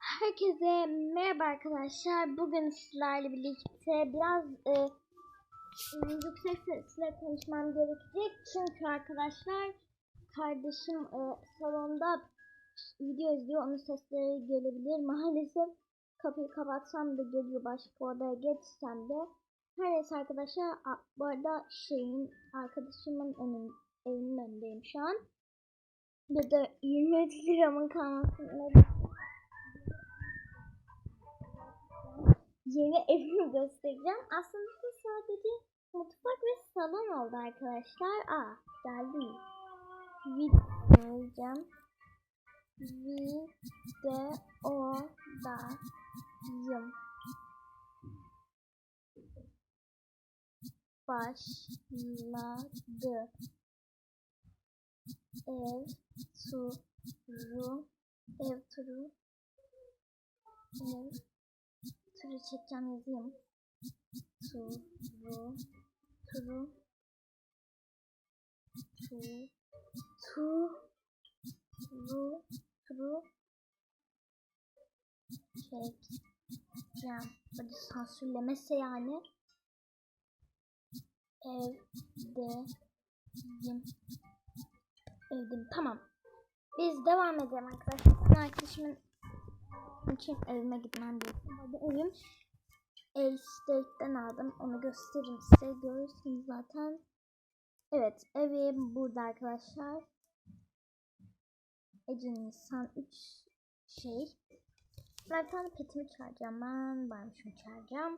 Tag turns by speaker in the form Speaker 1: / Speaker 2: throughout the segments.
Speaker 1: Herkese merhaba arkadaşlar. Bugün sizlerle birlikte biraz e, yüksek sesle konuşmam gerekecek. Çünkü arkadaşlar kardeşim e, salonda video izliyor. Onun sesleri gelebilir. Maalesef kapıyı kapatsam da geliyor. Başka odaya geçsem de. Her neyse arkadaşlar bu arada şeyin arkadaşımın önün, evinin önündeyim şu an. Burada 23 liramın kalmasını yeni evimi göstereceğim. Aslında sadece mutfak ve salon oldu arkadaşlar. Aa geldi. Videoyacağım. Videodayım. Başladı. Ev turu. Ev turu. Ev turu çekeceğim yazayım. Turu. Turu. Turu. Turu. Turu. Çekeceğim. Hadi sansürlemese yani. Evdeyim. Evdeyim. Tamam. Biz devam edelim arkadaşlar. Ben arkadaşımın için evime gitmem gerekiyor. Bu evim Estate'den aldım. Onu göstereyim size. Görürsünüz zaten. Evet. Evim burada arkadaşlar. Ece Nisan 3 şey. Ben bir tane petimi çağıracağım. Ben varmışımı çağıracağım.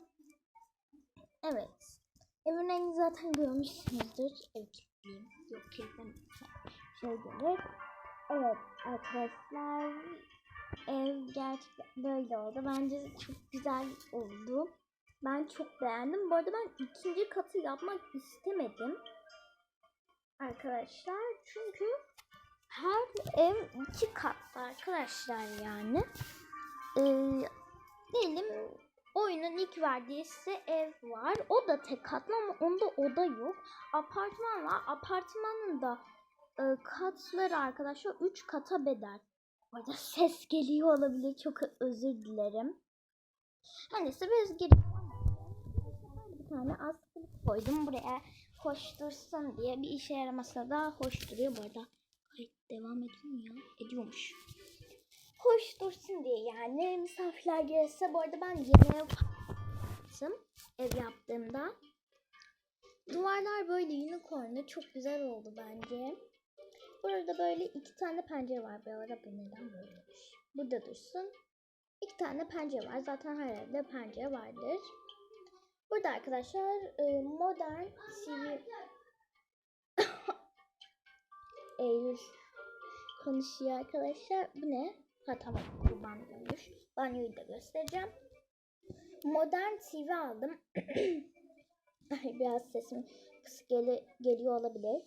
Speaker 1: Evet. Evin rengini zaten görmüşsünüzdür. Ev kilitliyim. Yok kilitlemedim. Şey gelir. Evet arkadaşlar. Ev gerçekten böyle oldu. Bence çok güzel oldu. Ben çok beğendim. Bu arada ben ikinci katı yapmak istemedim. Arkadaşlar çünkü her ev iki katlı arkadaşlar yani. Ee, diyelim oyunun ilk verdiği size ev var. O da tek katlı ama onda oda yok. Apartman var. Apartmanın da e, katları arkadaşlar 3 kata bedel. Orada ses geliyor olabilir. Çok özür dilerim. Her neyse biz geri bir tane askılık koydum buraya. Hoş dursun diye bir işe yaramasa da hoş duruyor bu arada. Kayıt devam ediyor ya? Ediyormuş. Hoş dursun diye yani misafirler gelirse bu arada ben yemeğe yaptım ev yaptığımda. Duvarlar böyle unicornlu çok güzel oldu bence. Burada böyle iki tane pencere var. Bu arada bu neden böyle? Burada dursun. İki tane pencere var. Zaten her evde pencere vardır. Burada arkadaşlar e, modern TV Eylül konuşuyor arkadaşlar. Bu ne? Ha tamam bu banyoymuş. Banyoyu da göstereceğim. Modern TV aldım. Biraz sesim kısık geli- geliyor olabilir.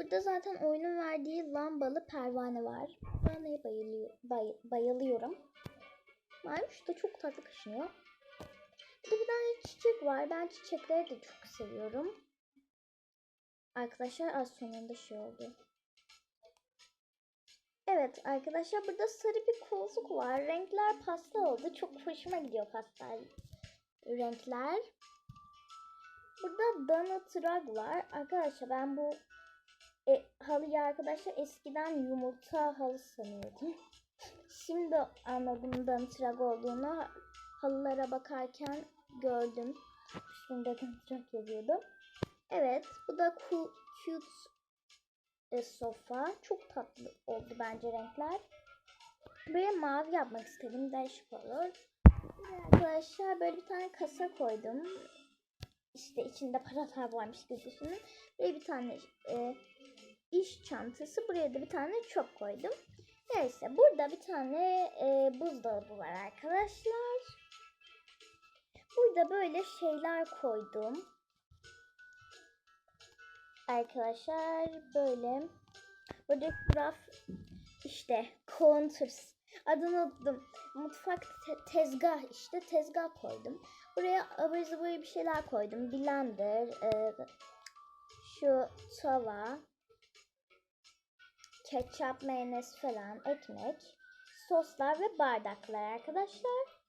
Speaker 1: Burada zaten oyunun verdiği lambalı pervane var. De bayılıyor, bay- bayılıyorum. Varmış da çok tatlı kaşınıyor. Burada bir tane çiçek var. Ben çiçekleri de çok seviyorum. Arkadaşlar az sonunda şey oldu. Evet arkadaşlar burada sarı bir koltuk var. Renkler pastel oldu. Çok hoşuma gidiyor pastel renkler. Burada donut rug var. Arkadaşlar ben bu e, halıyı arkadaşlar eskiden yumurta halı sanıyordum. Şimdi anladım rug olduğunu. Halılara bakarken gördüm. Üstünde rug yazıyordu. Evet bu da cute e, sofa. Çok tatlı oldu bence renkler. Buraya mavi yapmak istedim. Değişik olur. Arkadaşlar böyle bir tane kasa koydum. İşte içinde paralar varmış düşünün. Buraya bir tane e, iş çantası. Buraya da bir tane çöp koydum. Neyse burada bir tane e, buzdolabı var arkadaşlar. Burada böyle şeyler koydum. Arkadaşlar böyle. Burada raf işte counters adını unuttum. Mutfak te- tezgah işte tezgah koydum. Buraya ıvır zıvır bir şeyler koydum. Blender, e, şu tava, ketçap, mayonez falan, ekmek, soslar ve bardaklar arkadaşlar.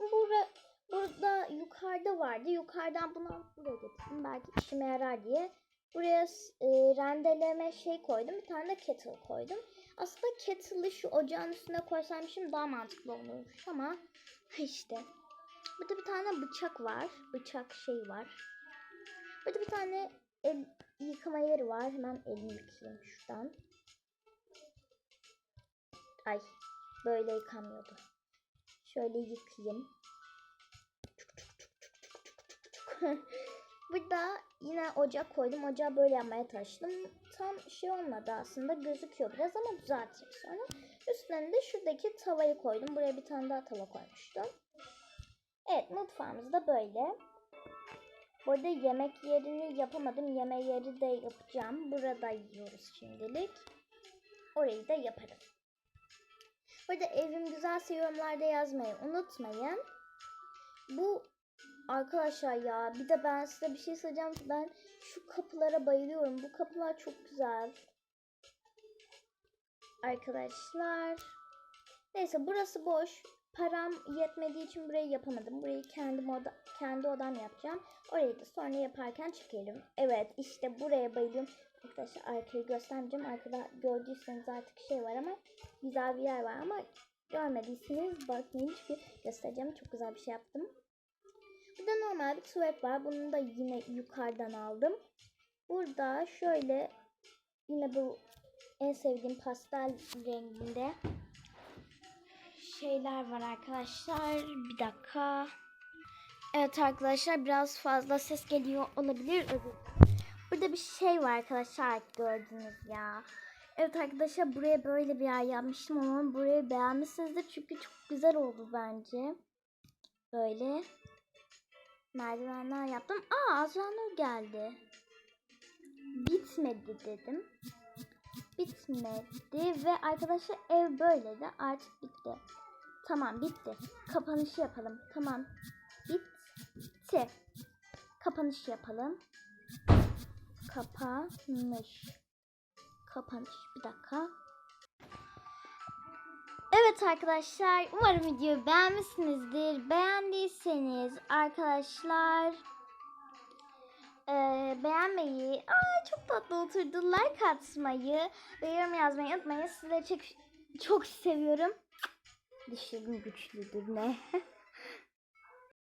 Speaker 1: Burada, burada yukarıda vardı. Yukarıdan bunu buraya getirdim. Belki işime yarar diye. Buraya e, rendeleme şey koydum. Bir tane de kettle koydum. Aslında kettle'ı şu ocağın üstüne koysaymışım daha mantıklı olurmuş ama işte. Burada bir tane bıçak var. Bıçak şey var. Burada bir tane el yıkama yeri var. Hemen elimi yıkayayım şuradan. Ay böyle yıkamıyordu. Şöyle yıkayayım. Burada yine ocak koydum. Ocağı böyle yapmaya taşıdım. Tam şey olmadı aslında. Gözüküyor biraz ama düzeltirim sonra. Üstlerine de şuradaki tavayı koydum. Buraya bir tane daha tava koymuştum. Evet mutfağımız da böyle. Bu arada yemek yerini yapamadım. Yemek yeri de yapacağım. Burada yiyoruz şimdilik. Orayı da yaparım. Burada evim güzelse yorumlarda yazmayı unutmayın. Bu arkadaşlar ya bir de ben size bir şey söyleyeceğim. Ben şu kapılara bayılıyorum. Bu kapılar çok güzel. Arkadaşlar. Neyse burası boş. Param yetmediği için burayı yapamadım. Burayı kendi oda, kendi odam yapacağım. Orayı da sonra yaparken çekelim. Evet işte buraya bayılıyorum. Arkadaşlar arkayı göstermeyeceğim. Arkada gördüyseniz artık şey var ama güzel bir yer var ama görmediyseniz bakmayın çünkü göstereceğim. Çok güzel bir şey yaptım. Burada normal bir tuvalet var. Bunu da yine yukarıdan aldım. Burada şöyle yine bu en sevdiğim pastel renginde şeyler var arkadaşlar. Bir dakika. Evet arkadaşlar biraz fazla ses geliyor olabilir. Burada bir şey var arkadaşlar gördünüz ya. Evet arkadaşlar buraya böyle bir yer yapmıştım ama burayı beğenmişsinizdir çünkü çok güzel oldu bence. Böyle merdivenler yaptım. Aa Azranur geldi. Bitmedi dedim. Bitmedi ve arkadaşlar ev böyle de artık bitti. Tamam bitti. Kapanışı yapalım. Tamam. Bitti. Kapanış yapalım. Kapanış. Kapanış. Bir dakika. Evet arkadaşlar umarım videoyu beğenmişsinizdir. Beğendiyseniz arkadaşlar eee, beğenmeyi, aa çok tatlı oturdu, like atmayı ve yorum yazmayı unutmayın. Sizleri çok, çok seviyorum. Dişlerim güçlüdür ne?